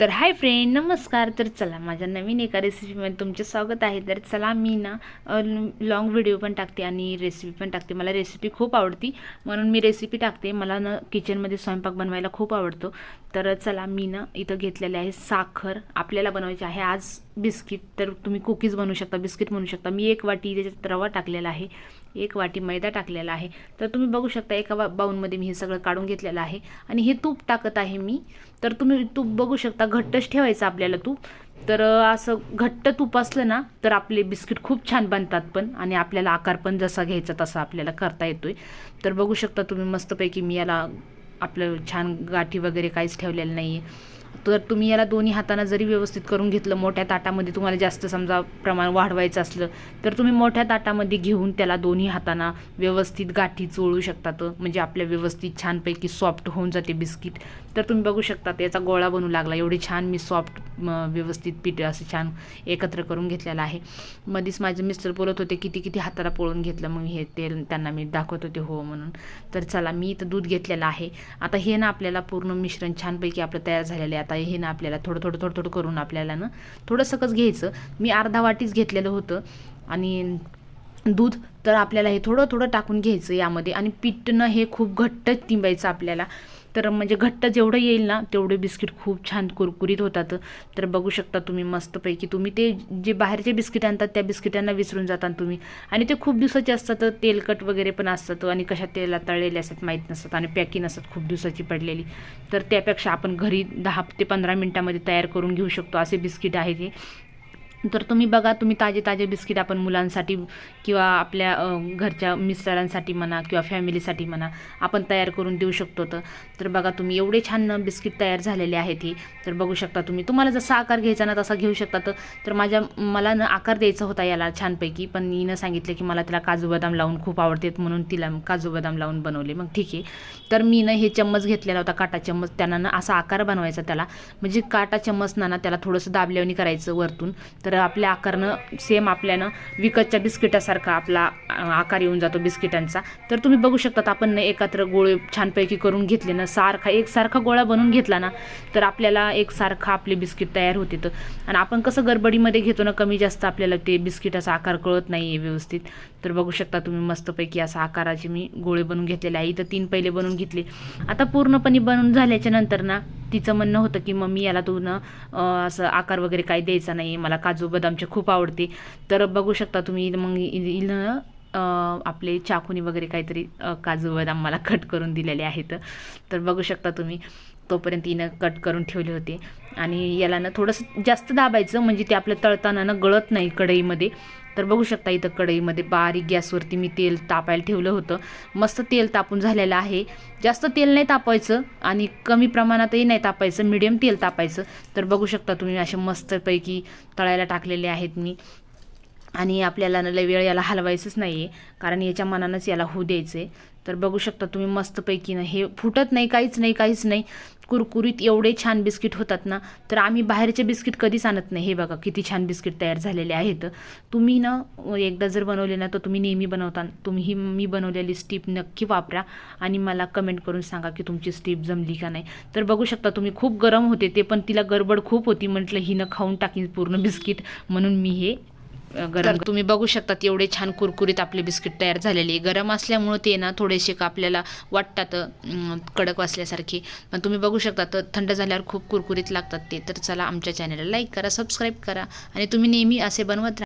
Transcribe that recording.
तर hi friend नमस्कार. तर चला माझ्या नवीन एका रेसिपीमध्ये तुमचे स्वागत आहे. तर चला मी ना लॉंग व्हिडिओ पण टाकते आणि रेसिपी पण टाकते. मला रेसिपी खूप आवडती. म्हणून मी रेसिपी टाकते. मला ना किचनमध्ये स्वयंपाक बनवायला खूप आवडतो. तर चला मी ना इथं घेतलेले आहे साखर. आपल्याला बनवायची आहे आज बिस्किट तर तुम्ही कुकीज बनवू शकता बिस्किट बनवू शकता. मी एक वाटी त्याच्यात रवा टाकलेला आहे. एक वाटी मैदा टाकलेला आहे. तर तुम्ही बघू शकता एका बा बाऊलमध्ये मी हे सगळं काढून घेतलेलं आहे. आणि हे तूप टाकत आहे मी. तर तुम्ही तूप बघू शकता घट्टच ठेवायचं आपल्याला तूप. तर असं घट्ट तूप असलं ना तर आपले बिस्किट खूप छान बनतात पण. आणि आपल्याला आकार पण जसा घ्यायचा तसा आपल्याला करता येतोय. तर बघू शकता तुम्ही मस्तपैकी मी याला आपलं छान गाठी वगैरे काहीच ठेवलेलं नाही आहे तर तुम्ही याला दोन्ही हातानं जरी व्यवस्थित करून घेतलं मोठ्या ताटामध्ये तुम्हाला जास्त समजा प्रमाण वाढवायचं असलं तर तुम्ही मोठ्या ताटामध्ये घेऊन त्याला दोन्ही हाताना व्यवस्थित गाठी चोळू शकतात म्हणजे आपल्या व्यवस्थित छानपैकी सॉफ्ट होऊन जाते बिस्किट. तर तुम्ही बघू शकता याचा गोळा बनू लागला. एवढी छान मी सॉफ्ट व्यवस्थित पीठ असं छान एकत्र करून घेतलेलं आहे. मध्येच माझे मिस्टर बोलत होते किती किती हाताला पळून घेतलं मग हे तेल? त्यांना मी दाखवत होते हो म्हणून. तर चला मी इथं दूध घेतलेलं आहे. आता हे ना आपल्याला पूर्ण मिश्रण छानपैकी आपलं तयार झालेलं आहे. आता हे ना आपल्याला थोडं थोडं थोडं थोडं करून आपल्याला ना थोडंसंकच घ्यायचं. मी अर्धा वाटीच घेतलेलं होतं. आणि दूध तर आपल्याला हे थोडं थोडं टाकून घ्यायचं यामध्ये. आणि पिठनं हे खूप घट्ट तिंबायचं आपल्याला. तर म्हणजे घट्ट जेवढं येईल ना तेवढे बिस्किट खूप छान कुरकुरीत होतात. तर बघू शकता तुम्ही मस्तपैकी. तुम्ही ते जे बाहेरचे बिस्किट आणतात त्या बिस्किटांना विसरून जाता तुम्ही. आणि ते खूप दिवसाचे असतात तेलकट वगैरे पण असतात आणि कशा तेला तळलेले असतात माहीत नसतात आणि पॅकिंग असतात खूप दिवसाची पडलेली. तर त्यापेक्षा आपण घरी दहा ते पंधरा मिनटामध्ये तयार करून घेऊ शकतो. असे बिस्किट आहे ते तर तुम्ही बघा तुम्ही ताजे ताजे बिस्किट आपण मुलांसाठी किंवा आपल्या घरच्या मिस्टरांसाठी म्हणा किंवा फॅमिलीसाठी म्हणा आपण तयार करून देऊ शकतो तर. बघा तुम्ही एवढे छान बिस्किट तयार झालेले आहेत हे. तर बघू शकता तुम्ही. तुम्हाला जसा आकार घ्यायचा ना तसा घेऊ शकता तर. माझ्या मला ना आकार द्यायचा होता याला छानपैकी पण मीनं सांगितलं की मला त्याला काजू बदाम लावून खूप आवडतात म्हणून तिला काजू बदाम लावून बनवले. मग ठीक आहे. तर मी ना हे चम्मच घेतलेला होता काटा चम्मच. त्यांना ना असा आकार बनवायचा त्याला. म्हणजे काटा चम्मच ना त्याला थोडंसं दाबल्यावणी करायचं वरतून. तर आपल्या आकारनं सेम आपल्यानं विकतच्या बिस्किटासारखा आपला आकार येऊन जातो बिस्किटांचा. तर तुम्ही बघू शकतात आपण एकत्र गोळे छानपैकी करून घेतले ना सारखा एकसारखा गोळा बनवून घेतला ना तर आपल्याला एकसारखा आपले बिस्किट तयार होते. तर आणि आपण कसं गडबडीमध्ये घेतो ना कमी जास्त आपल्याला ते बिस्किटाचा आकार कळत नाही आहे व्यवस्थित. तर बघू शकता तुम्ही मस्तपैकी असा आकाराचे मी गोळे बनवून घेतलेले आहे. इथं तीन पहिले बनवून घेतले. आता पूर्णपणे बनवून झाल्याच्यानंतर ना तिचं म्हणणं होतं की मम्मी याला तू न असं आकार वगैरे काही द्यायचा नाही मला काजू बदामचे खूप आवडते. तर बघू शकता तुम्ही मग इनं आपले चाकूनी वगैरे काहीतरी काजू बदाम मला कट करून दिलेले आहेत. तर बघू शकता तुम्ही तोपर्यंत तिनं कट करून ठेवले होते. आणि याला ना थोडंसं जास्त दाबायचं म्हणजे ते आपलं तळताना ना गळत नाही कढईमध्ये. तर बघू शकता इथं कढईमध्ये बारीक गॅसवरती मी तेल तापायला ठेवलं होतं. मस्त तेल तापून झालेलं आहे. जास्त तेल नाही तापायचं आणि कमी प्रमाणातही नाही तापायचं मिडियम तेल तापायचं. तर बघू शकता तुम्ही असे मस्तपैकी तळायला टाकलेले आहेत मी. आणि आपल्याला लय वेळ याला हलवायचंच नाही आहे कारण याच्या मनानंच याला होऊ द्यायचं आहे तर बघू शकता तुम्ही मस्तपैकी ना हे फुटत नाही काहीच नाही काहीच नाही. कुरकुरीत एवढे छान बिस्किट होतात ना तर आम्ही बाहेरचे बिस्किट कधीच आणत नाही. हे बघा किती छान बिस्किट तयार झालेले आहेत. तुम्ही ना एकदा जर बनवले ना तर तुम्ही नेहमी बनवता. तुम्ही ही मी बनवलेली स्टीप नक्की वापरा आणि मला कमेंट करून सांगा की तुमची स्टीप जमली का नाही. तर बघू शकता तुम्ही खूप गरम होते. ते पण तिला गडबड खूप होती. म्हटलं हिनं खाऊन टाकीन पूर्ण बिस्किट. म्हणून मी हे गरम तुम्ही बघू शकतात एवढे छान कुरकुरीत आपले बिस्किट तयार झालेले गरम असल्यामुळं ते ना थोडेसे आपल्याला वाटतात कडक वाचल्यासारखे पण तुम्ही बघू शकता तर थंड झाल्यावर खूप कुरकुरीत लागतात ते. तर चला आमच्या चॅनलला लाईक करा सबस्क्राईब करा. आणि तुम्ही नेहमी असे बनवत